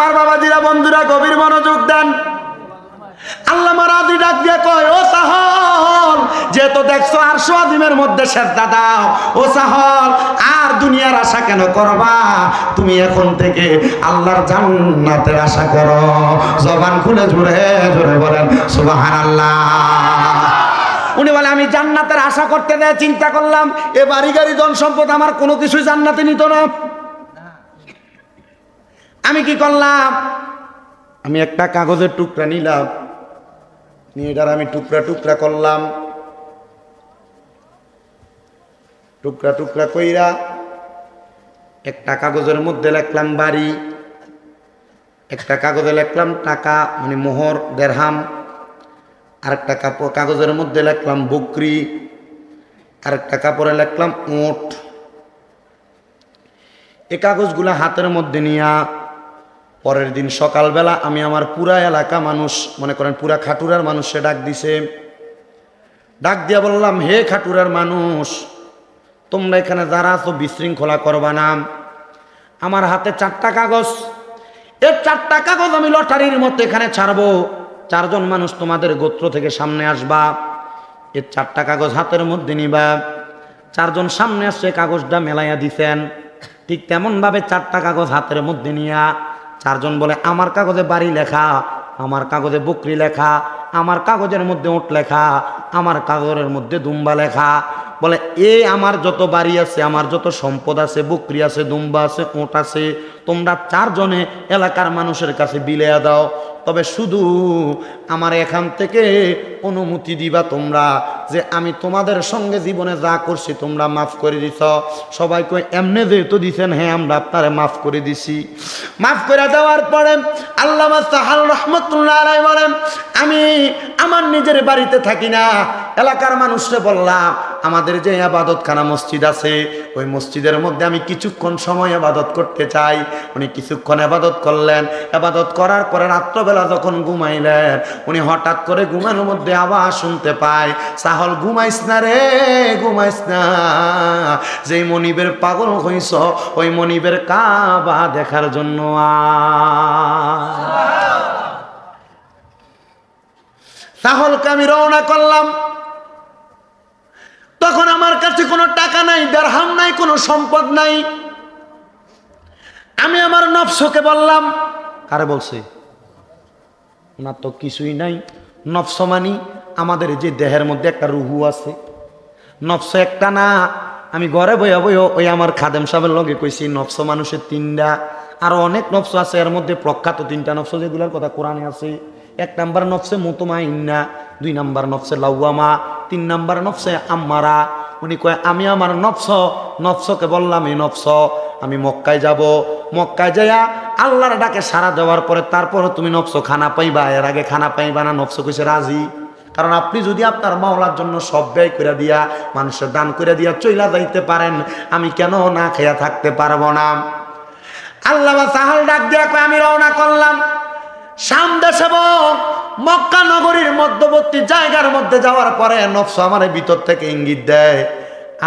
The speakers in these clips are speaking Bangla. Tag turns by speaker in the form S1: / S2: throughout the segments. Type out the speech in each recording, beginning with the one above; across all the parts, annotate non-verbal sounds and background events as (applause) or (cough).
S1: আমার বাবাজিরা, বন্ধুরা, গভীর মনোযোগ দেন। আল্লাহ দিয়ে কয়, ও সাহল দেখছ আর মধ্যে ও আর দুনিয়ার আশা কেন তুমি এখন থেকে আল্লাহর জান্নাতের আশা করো। জবান উনি বলে, আমি জান্নাতের আশা করতে দেয় চিন্তা করলাম। এ বাড়ি গাড়ি, ধন সম্পদ আমার কোনো কিছু জান্নাতে নিত না। আমি কি করলাম? আমি একটা কাগজের টুকরা নিলাম। নিয়ে এটার আমি টুকরা টুকরা করলাম। টুকরা টুকরা কইরা একটা কাগজের মধ্যে লিখলাম বাড়ি, একটা কাগজে লিখলাম টাকা মানে মোহর, দেড়হাম আর একটা কাপড় কাগজের মধ্যে লিখলাম বকরি আর একটা কাপড়ে লিখলাম ওট। এই কাগজগুলো হাতের মধ্যে নিয়া পরের দিন সকালবেলা আমি আমার পুরা এলাকা মানুষ, মনে করেন পুরা খাটুরার মানুষে ডাক দিছে। ডাক দিয়া বললাম, হে খাটুরার মানুষ, তোমরা এখানে যারা আছো বিশৃঙ্খলা করবা না। আমার হাতে চারটা কাগজ। এর চারটা কাগজ আমি লটারির মতো এখানে ছাড়বো। চারজন মানুষ তোমাদের গোত্র থেকে সামনে আসবা। এর চারটা কাগজ হাতের মধ্যে নিবা। চারজন সামনে আসছে, কাগজটা মেলাইয়া দিছেন। ঠিক তেমনভাবে চারটা কাগজ হাতের মধ্যে নিয়া চারজন বলে, আমার কাগজে বাড়ি লেখা, আমার কাগজে বকরি লেখা, আমার কাগজের মধ্যে ওট লেখা, আমার কাগজের মধ্যে দুম্বা লেখা বলে, এ আমার যত বাড়ি আছে, আমার যত সম্পদ আছে, বকরি আছে, দুম্বা আছে, ওট আছে, তোমরা চারজনে এলাকার মানুষের কাছে বিলেয়া দাও। তবে শুধু আমার এখান থেকে অনুমতি দিবা তোমরা যে আমি তোমাদের সঙ্গে জীবনে যা করছি, তোমরা মাফ করে দিছ। সবাই কই এমনি যেহেতু দিছেন হ্যাঁ আমরা আপনারে মাফ করে দিছি। মাফ করে দেওয়ার পরে আল্লামা সাহাল রহমতুল্লাহ বলেন, আমি আমার নিজের বাড়িতে থাকি না, এলাকার মানুষকে বললাম আমাদের যে আবাদতখানা মসজিদ আছে, ওই মসজিদের মধ্যে আমি কিছুক্ষণ সময় আবাদত করতে চাই। উনি কিছুক্ষণ আবাদত করলেন। আবাদত করার পরে রাত্রবেলা যখন ঘুমাইলেন, উনি হঠাৎ করে ঘুমানোর মধ্যে আওয়াজ শুনতে পায়, সাহল, ঘুমাইস না রে, ঘুমাইস না। যেই মনিবের পাগল হইস ওই মনিবের কাবা দেখার জন্য। সাহলকে আমি রওনা করলাম। তখন আমার কাছে কোনো টাকা নাই, দেড়হাম নাই, কোনো সম্পদ নাই। আমি আমার নফসকে বললাম, কারে বলছে? না তো কিছুই নাই। নফস মানি আমাদের যে দেহের মধ্যে একটা রুহু আছে। নফস একটা না। আমি ঘরে বইয়া বইয়া ওই আমার খাদেম সাহেবের লগে কইছি, নফস মানুষের তিনটা। আরও অনেক নফস আছে, এর মধ্যে প্রখ্যাত তিনটা নফস, যেগুলোর কথা কোরআনে আছে। এক নাম্বার নফসে মুতমা ইন্না দুই নাম্বার নফসে লাউয়ামা, তিন নাম্বার নফসে আম্মারা। উনি কয়, আমি আমার নফস, নফসকে বললাম, এই নফস, আমি মক্কায় যাব। মক্কায় যাইয়া আল্লাহর ডাকে সারা দেওয়ার পরে তারপর তুমি নফস খানা পাইবা? এর আগে খানা পাইবা না? নফস কইছে, রাজি। কারণ আপনি যদি আপনার মাওলার জন্য সব ব্যয় করে দিয়া, মানুষের দান করে দিয়া চইলা যাইতে পারেন, আমি কেন না খেয়া থাকতে পারব না? আল্লাহ সাহাল ডাক দিয়া আমি রওনা করলাম। শাম দেশে মক্কা নগরীর মধ্যবর্তী জায়গার মধ্যে যাওয়ার পরে নফস আমার ভিতর থেকে ইঙ্গিত দেয়,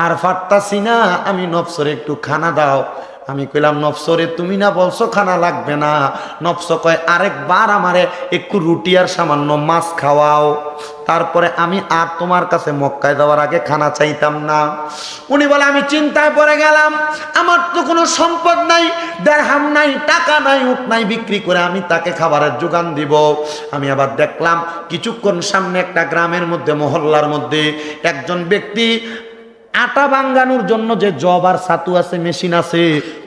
S1: আর ফাটতাছি না, আমি নফসরে একটু খানা দাও। আমি কইলাম, নফসরে তুমি না বলছো খানা লাগবে না। নফস কয়, আরেকবার আমারে একটু রুটি আর সামান্য মাছ খাওয়াও। তারপরে আমি আর তোমার কাছে মক্কায় যাওয়ার আগে খানা চাইতাম না। উনি বলে, আমি চিন্তায় পড়ে গেলাম। আমার তো কোনো সম্পদ নাই, দেড়হাম নাই, টাকা নাই উঠ নাই, বিক্রি করে আমি তাকে খাবারের যোগান দিব। আমি আবার দেখলাম, কিছুক্ষণ সামনে একটা গ্রামের মধ্যে, মহল্লার মধ্যে একজন ব্যক্তি আটা বাঙ্গানোর জন্য যে জব আর ছাতু আছে, মেশিন আছে,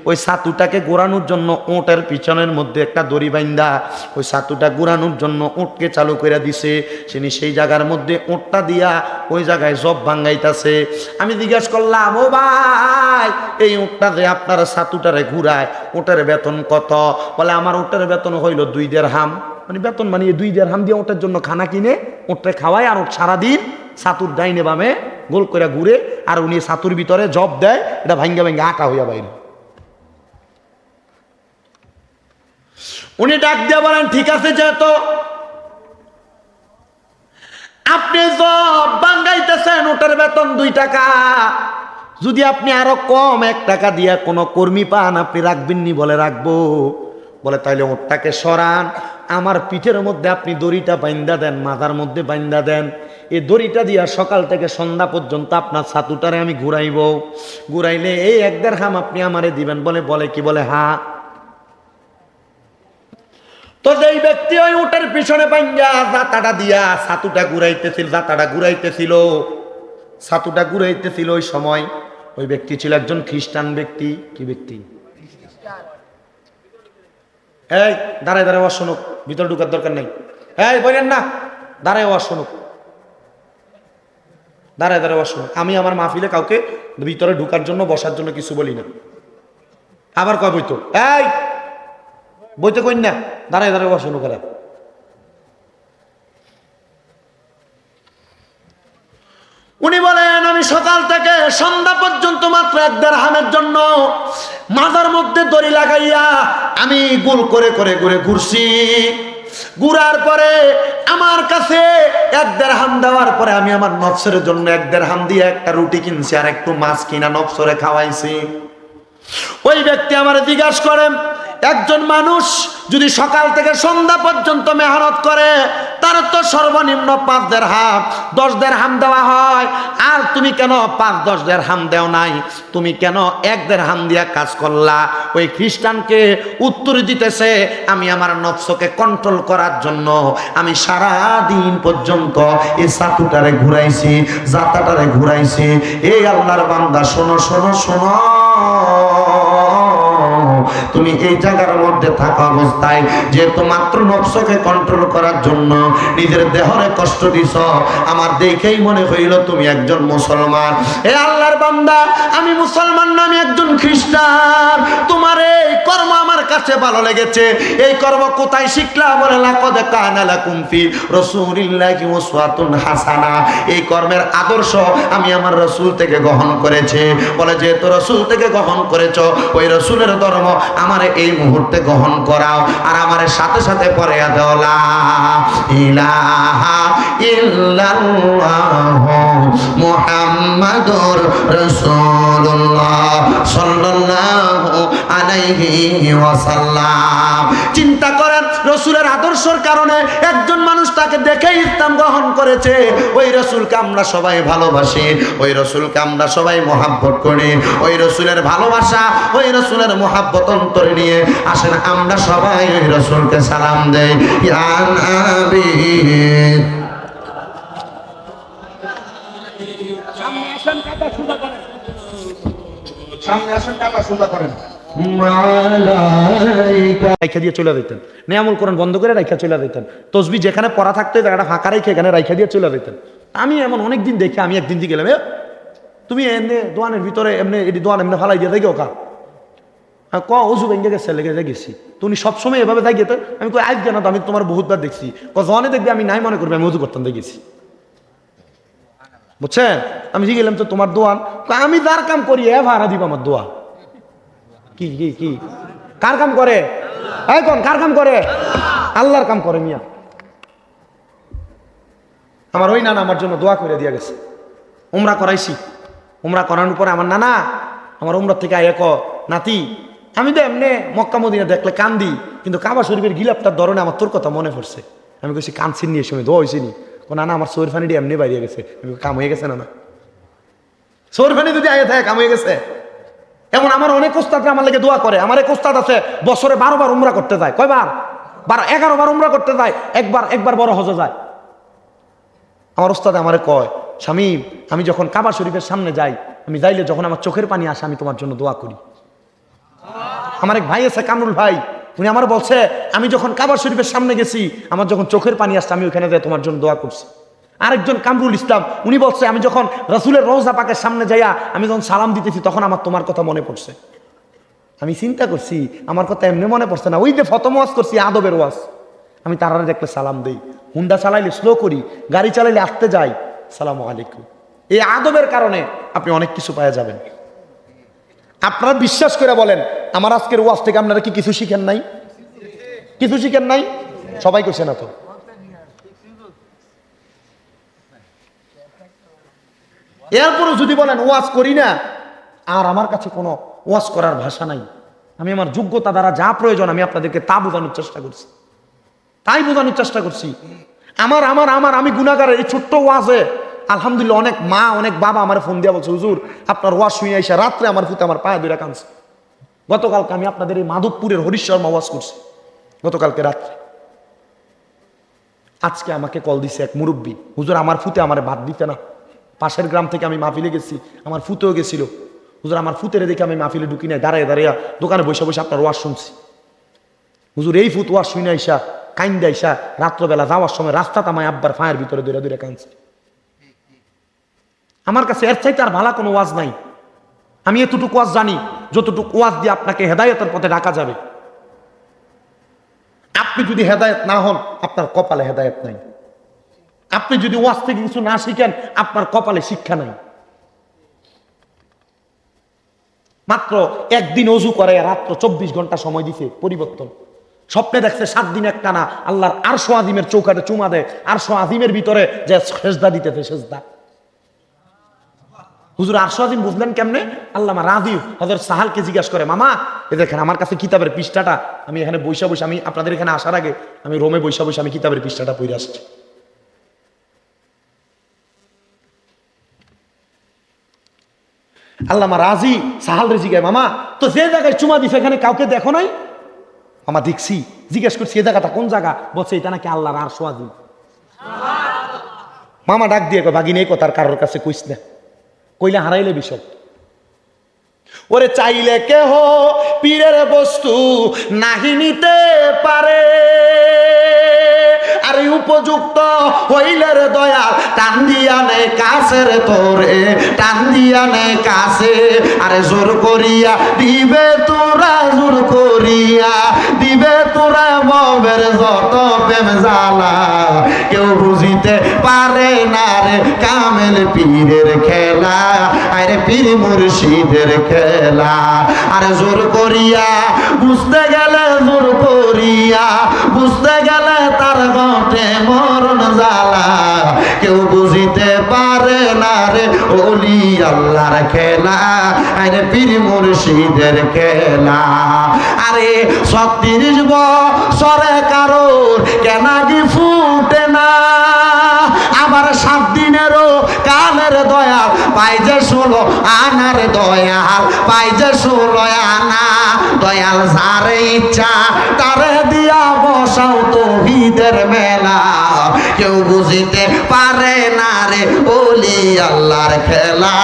S1: ওই ছাতুটাকে গোড়ানোর জন্য ওটের পিছনের মধ্যে একটা দড়ি বাইন্দা, ওই ছাতুটা গোড়ানোর জন্য ওটকে চালু করে দিছে। তিনি সেই জায়গার মধ্যে ওটটা দিয়া ওই জায়গায় জব ভাঙ্গাইতাছে। আমি জিজ্ঞাসা করলাম, ও ভাই, এই ওটটা যে আপনার ছাতুটারে ঘুরায়, ওটের বেতন কত? বলে, আমার ওটের বেতন হইল দুই দেড় হাম মানে বেতন মানে দুই দেড় হাম দিয়ে ওটার জন্য খানা কিনে, ওটরে খাওয়ায় আর ওট সারাদিন ছাতুর ডাইনে বামে গোল করে ঘুরে আর উনি ছাতুর ভিতরে জব দেয়, এটা ভাঙ্গা ভাঙ্গা আটা হইয়া বাইরে। উনি ডাক দিয়ে বলেন, ঠিক আছে যেহেতু আপনি জব বাঙ্গাইতেছেন ওটার বেতন দুই টাকা। যদি আপনি আরও কম এক টাকা দিয়া কোনো কর্মী পান, আপনি রাখবেননি বলে রাখব। বলে, তাইলে ওরটাকে সরান। আমার পিঠের মধ্যে আপনি দড়িটা বাইন্দা দেন, মাথার মধ্যে বাইন্দা দেন। এই দড়িটা দিয়া সকাল থেকে সন্ধ্যা পর্যন্ত আপনার ছাতুটারে আমি ঘুরাইব। ঘুরাইলে এই এক দেড় হাম আপনি আমারে দিবেন, বলে বলে কি, বলে, হা। তো যেই ব্যক্তি ওই উটের পিছনে বাইন্দা জাতাটা দিয়া ছাতুটা ঘুরাইতেছিল, জাতাটা ঘুরাইতেছিল, ছাতুটা ঘুরাইতেছিল ওই সময়, ওই ব্যক্তি ছিল একজন খ্রিস্টান ব্যক্তি। কি ব্যক্তি? এই, দাঁড়ায় দাঁড়ায় ওয়াজ শুনুক, ভিতরে ঢুকার দরকার নেই। এই, বলেন না, দাঁড়ায় ওয়াজ শুনুক। দাঁড়ায় দাঁড়ায় শুনুক আমি আমার মাহফিলে কাউকে ভিতরে ঢুকার জন্য, বসার জন্য কিছু বলি না। আবার কয় বইতো এই! বইতে কই না। দাঁড়ায় দাঁড়ায় শুনুক এরা উনি বলেন, আমি সকাল থেকে সন্ধ্যা পর্যন্ত মাত্র এক দেড় হামের জন্য মাথার মধ্যে দড়ি লাগাইয়া আমি গোল করে করে ঘুরে ঘুরছি। ঘুরার পরে আমার কাছে এক দেড় হাম দেওয়ার পরে আমি আমার নফসের জন্য এক দেড় হাম দিয়ে একটা রুটি কিনছি আর একটু মাছ কিনা নফসরে খাওয়াইছি। ওই ব্যক্তি আমার জিজ্ঞাসা করেন একজন মানুষ যদি সকাল থেকে সন্ধ্যা পর্যন্ত মেহনত করে, তার তো সর্বনিম্ন পাঁচ দেড় হাম দশ দেড় হাম দেওয়া হয়। আর তুমি কেন পাঁচ, দশ দেড় হাম দেও নাই? তুমি কেন এক দেড় হাম দিয়া কাজ করলা? ওই খ্রিস্টানকে উত্তর দিতেছে, আমি আমার নফসকে কন্ট্রোল করার জন্য আমি সারা দিন পর্যন্ত এই সাতুটারে ঘুরাইছি, জাতাটারে ঘুরাইছি। এই আল্লাহর বান্দা, শোনো শোনো শোনো। তুমি এই জায়গার মধ্যে থাকা অবস্থায় যেহেতু মাত্র নফসকে কন্ট্রোল করার জন্য নিজের দেহরে কষ্ট দিস আমার দেখেই মনে হইল তুমি একজন মুসলমান। এ আল্লাহর বান্দা, আমি মুসলমান নামে একজন খ্রিস্টান। তোমার এই কর্ম কাছে ভালো লেগেছে। এই কর্ম কোথায় শিখলা বলে, লাকদ কানা লাকুম ফি রাসূলিল্লাহি উসওয়াতুন হাসানা। এই কর্মের আদর্শ আমি আমার রসুল থেকে গ্রহণ করেছি। বলে, যেহেতু রসুল থেকে গ্রহণ করেছ, ওই রসুলের ধর্ম আমার এই মুহূর্তে গ্রহণ করাও আর আমার সাথে সাথে পরে দেওলা ইলাহা ইল্লাল্লাহ। মুহাম্মাদুর রাসূলুল্লাহ সাল্লাল্লাহু আলাইহি ওয়াসাল্লাম। চিন্তা করেন, রসুলের আদর্শর কারণে একজন মানুষ তাকে দেখে ইসলাম গ্রহণ করেছে। ওই রসুলকে আমরা সবাই ভালোবাসি, ওই রসুলকে আমরা সবাই মহাব্বত করি, ওই রসুলের ভালোবাসা, ওই রসুলের মহাব্বত অন্তরে নিয়ে আসেন। আমরা সবাই ওই রসুলকে সালাম দেই। ইয়া নবী।
S2: সামনে আসেন কাটা সোজা করেন।
S1: রাইখা দিয়ে চলে দিতেন নেয়ামুল কোরআন বন্ধ করে রাইখা চলে দিতেন তসবি যেখানে পড়া থাকতো জায়গাটা ফাঁকা রেখে এখানে রাইখা দিয়ে চলে দিতেন আমি এমন অনেক দিন দেখি আমি একদিন দিয়ে গেলাম তুমি এমনি দোয়ানের ভিতরে এমনি এটি দোয়ান এমনি ফালাই দিয়ে দেখো কা? হ্যাঁ, ক অজু ভেঙে গেছে লেগে গেছি। তুমি সবসময় এভাবে যাই গেতে আমি কই আজ জানা তো আমি তোমার বহুতবার দেখছি। ক জনে দেখবে আমি নাই মনে করবে আমি অজু করতাম দেখেছি। বুঝছেন? আমি গেলাম তো তোমার দোয়ান আমি যার কাম করি, এ ভাড়া দিব আমার দোয়া। কি কি কি? কার কাম করে? এই কোন, কার কাম করে? আল্লাহর কাম করে মিয়া। আমার ওই নানা আমার জন্য দোয়া করে দিয়া গেছে। উমরা করাইছি। উমরা করানোর পরে আমার নানা, আমার উমরা থেকে আয় ক নাতি, আমি তো এমনি মক্কা মদিনা দেখলে কান্দি, কিন্তু কাবা শরীফের গিলাপটার ধরনে আমার তোর কথা মনে পড়ছে। আমি কইছি, কানছিন নিয়ে সময় দোয়া হয়েছে নি নানা, আমার সৌর ফানিটি এমনি বাইরে গেছে। কাম হয়ে গেছে না না সৌর ফানি যদি আগে থাকে, কাম হয়ে গেছে। এমন আমার অনেক ওস্তাদরা আমার লেগে দোয়া করে। আমার এক ওস্তাদ আছে, বছরে বারো বার উমরা করতে যায়। কয়বার? বারো, এগারো বার উমরা করতে যায়। একবার একবার বড় হজে যায়। আমার ওস্তাদ আমারে কয়, স্বামী, আমি যখন কাবা শরীফের সামনে যাই, আমি যাইলে যখন আমার চোখের পানি আসে, আমি তোমার জন্য দোয়া করি। আমার এক ভাই আছে, কামরুল ভাই। উনি আমার বলছে, আমি যখন কাবা শরীফের সামনে গেছি, আমার যখন চোখের পানি আসছে, আমি ওখানে যাই তোমার জন্য দোয়া করছি। আরেকজন কামরুল ইসলাম, উনি বলছে, আমি যখন রসুলের রোজা পাকের সামনে যাইয়া, আমি যখন সালাম দিতেছি, তখন আমার তোমার কথা মনে পড়ছে। আমি চিন্তা করছি, আমার কথা এমনি মনে পড়ছে না। ওই যে ফতম ওয়াজ করছি, আদবের ওয়াজ। আমি তারারে দেখলে সালাম দিই। হুন্ডা চালাইলে স্লো করি, গাড়ি চালাইলে আসতে যাই। সালাম আলাইকুম। এই আদবের কারণে আপনি অনেক কিছু পাওয়া যাবেন। আপনারা বিশ্বাস করে বলেন, আমার আজকের ওয়াজ থেকে আপনারা কি কিছু শিখেন নাই? কিছু শিখেন নাই? সবাই কইছে না তো। এরপরও যদি বলেন, ওয়াজ করি না, আর আমার কাছে কোনো ওয়াজ করার ভাষা নাই। আমি আমার যোগ্যতা দ্বারা যা প্রয়োজন, আমি আপনাদেরকে তা বোঝানোর চেষ্টা করছি। তাই বোঝানোর চেষ্টা করছি। আমার আমার আমার, আমি গুণাগার এই ছোট্ট ওয়াজে আলহামদুলিল্লাহ অনেক মা, অনেক বাবা আমার ফোন দিয়া বলছে, হুজুর, আপনার ওয়াজ শুনে এসে রাত্রে আমার ফুতে আমার পায়ে দুইটা কানছে। গতকালকে আমি আপনাদের এই মাধবপুরের হরিশ শর্মা করছি, গতকালকে রাত্রে। আজকে আমাকে কল দিছে এক মুরব্বী, হুজুর, আমার ফুতে আমার বাদ দিতে না। পাশের গ্রাম থেকে আমি মাহফিলে গেছি, আমার ফুতেও গেছিল। হুজুর, আমার ফুতেরে দেখে আমি মাহফিলে ঢুকি নাই, দাঁড়ায়, দাঁড়িয়ে দোকানে বসে বসে আপনার ওয়াজ শুনছি। হুজুর, এই ফুত ওয়াজ শুনে আইসা, কাইন্দা আইসা রাত্রবেলা যাওয়ার সময় রাস্তা তামায় আব্বার ফায়ের ভিতরে দূরে দূরে কাঁদছে। আমার কাছে এর চাইতে আর ভালো কোনো ওয়াজ নাই। আমি এতটুকু ওয়াজ জানি, যতটুকু ওয়াজ দিয়ে আপনাকে হেদায়তের পথে ডাকা যাবে। আপনি যদি হেদায়েত না হন, আপনার কপালে হেদায়েত নাই। আপনি যদি ওয়াজ থেকে কিছু না শিখেন, আপনার কপালে শিক্ষা নাই। মাত্র একদিন অজু করে, রাত্র চব্বিশ ঘণ্টা সময় দিছে পরিবর্তন। স্বপ্নে দেখছে সাত দিন একটা না আল্লাহর আরশো আজিমের চৌকাটে চুমা দেয়, আরশো আজিমের ভিতরে যে সেজদা দিতেছে, সেজদা। হুজুর আজিম বুঝলেন কেমনে? আল্লামা রাজিউ হজর সাহালকে জিজ্ঞাসা করে মামা এ দেখেন আমার কাছে কিতাবের পৃষ্ঠাটা আমি এখানে বৈশা বসে আমি আপনাদের এখানে আসার আগে আমি রোমে বৈশা বসে আমি কিতাবের পৃষ্ঠাটা পড়ে আসছি। আল্লামা রাজি সাহাল রে জিগায় মামা তো যে জায়গায় চুমা দিছে এখানে কাউকে দেখো নাই? মামা দেখছি। জিজ্ঞেস করছি এ জায়গাটা কোন জায়গা? বলছে এটা নাকি আল্লাহর আর সোয়াজিম মামা ডাক দিয়ে বাগিনে কথার কারোর কাছে কইস না। কইলে হারাইলে বিষয় ওরে চাইলে কেহ পীরের বস্তু নাহি নিতে পারে। উপযুক্ত হইলে রে দয়াল, টান দিয়া নে কাছের তোরে, টান দিয়া নে কাছে। আরে জোর করিয়া, দিবে তোরা জোর করিয়া, দিবে তোরা মবের যত প্রেম জ্বালা। কেউ বুঝিতে পারে না রে কামেল পীরের খেলা, আরে পীর মুর্শিদের খেলা। আরে জোর করিয়া, বুঝতে গেলে জোর করিয়া, বুঝতে গেলে তার গটে মরণ জ্বালা। কেউ বুঝিতে পারে না রে ওলি আল্লাহর খেলা। আরে পীর মুর্শিদের খেলা। আরে ছত্রিশ বছরে কারোর কেনাগি ফুটে না। আবার সাত দিনেরও কালের দয়াল, পাই যে ষোলো আনার দয়াল, পাই যে ষোলো আনা। দয়াল যারে ইচ্ছা, তারে দিয়া বসাও তো হিদের মেলা। কেউ বুঝিতে পারে না রে বলি আল্লাহর খেলা।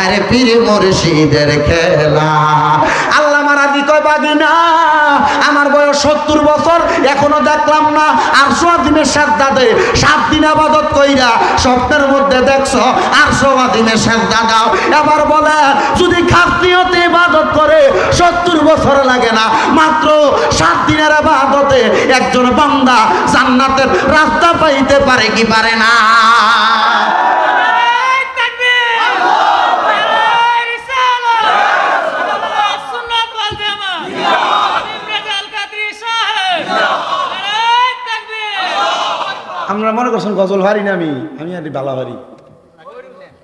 S1: আরে পীর মুর্শিদের খেলা। আল্লাহ মারাদি কয় বাগিনা আমার বয়স সত্তর বছর, এখনও দেখলাম না। আর দিনের সাদ্দা দে সাত দিন আবাদত কইরা স্বপ্নের মধ্যে দেখছ আর দিনের সাদ্দা দাও। এবার বলে, যদি খাসনিয়তে ইবাদত করে, সত্তর বছর লাগে না। মাত্র সাত দিনের আবাদতে একজন বান্দা জান্নাতের রাস্তা পাইতে পারে কি পারে না? আমরা মনে করছেন গজল হারি না আমি? আমি আর বালা হারি।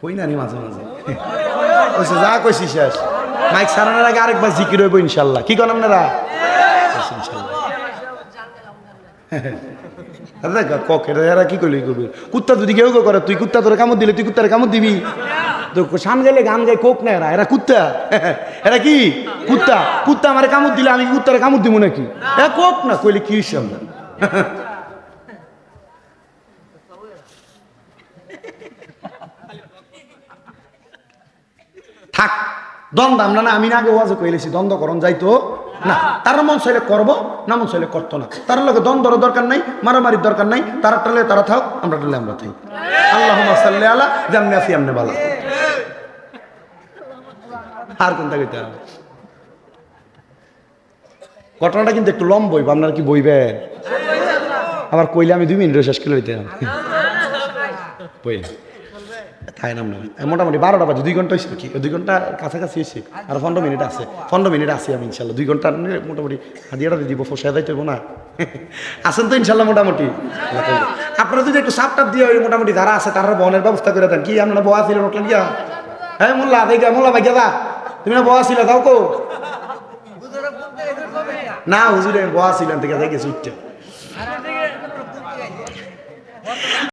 S1: কই না মাঝে মাঝে? কইছে যা কইছি শেষ। মাইক সারানোর আগে আরেকবার জিকির হইব ইনশাল্লাহ। কি করেন আপনারা? কি কুত্তা যদি কেউ করে, তুই কুত্তা তোর কামড় দিলে, তুই কুত্তারে কামড় দিবি? তো সান গেলে গান গাই কোক না এরা? এরা কুত্তা। এরা কি? কুত্তা। কুত্তা আমার কামড় দিলে আমি কুত্তারে কামড় দিব নাকি? এ কোক না, কইলে কি হিসাব থাক দ্বন্দ্ব আমরা না আমি না আগে ওয়াজে কইলেছি দ্বন্দ্ব করণ যাইতো না তার মন চাইলে করব না মন চাইলে করতো না। তার লোকে দ্বন্দ্বর দরকার নাই মারামারির দরকার নাই তারা টালে তারা থাক আমরা টালে আমরা থাকি আল্লাহ সাল্লি আলা যেমনি আছি এমনি বালা। আর কোনটা কইতে হবে? ঘটনাটা কিন্তু একটু লম্ব বইব আপনারা কি বইবেন? আবার কইলে আমি দুই মিনিট শেষ করে দিতে বই তাই নাম না মোটামুটি বারোটা বাজে, দুই ঘণ্টা হয়েছে কি দুই ঘণ্টা কাছাকাছি হয়েছে আর পনেরো মিনিট আছে। পনেরো মিনিট আছি আমি ইনশাল্লাহ দুই ঘণ্টা মোটামুটি হাদিয়াটা দিব ফসা যাইতে হব না। (laughs) আছেন তো ইনশাল্লাহ মোটামুটি? আপনারা যদি একটু সাপ টাপ দিয়ে ওই মোটামুটি যারা আছে, তারা বনের ব্যবস্থা করে দেন। কি, আপনারা বয়া ছিলেন ওঠলেন গিয়া হ্যাঁ মোল্লা দেখে মোল্লা ভাই গেলা তুমি না বয়া ছিল তাও কো। না হুজুরে বয়া ছিলেন থেকে দেখে উঠতে।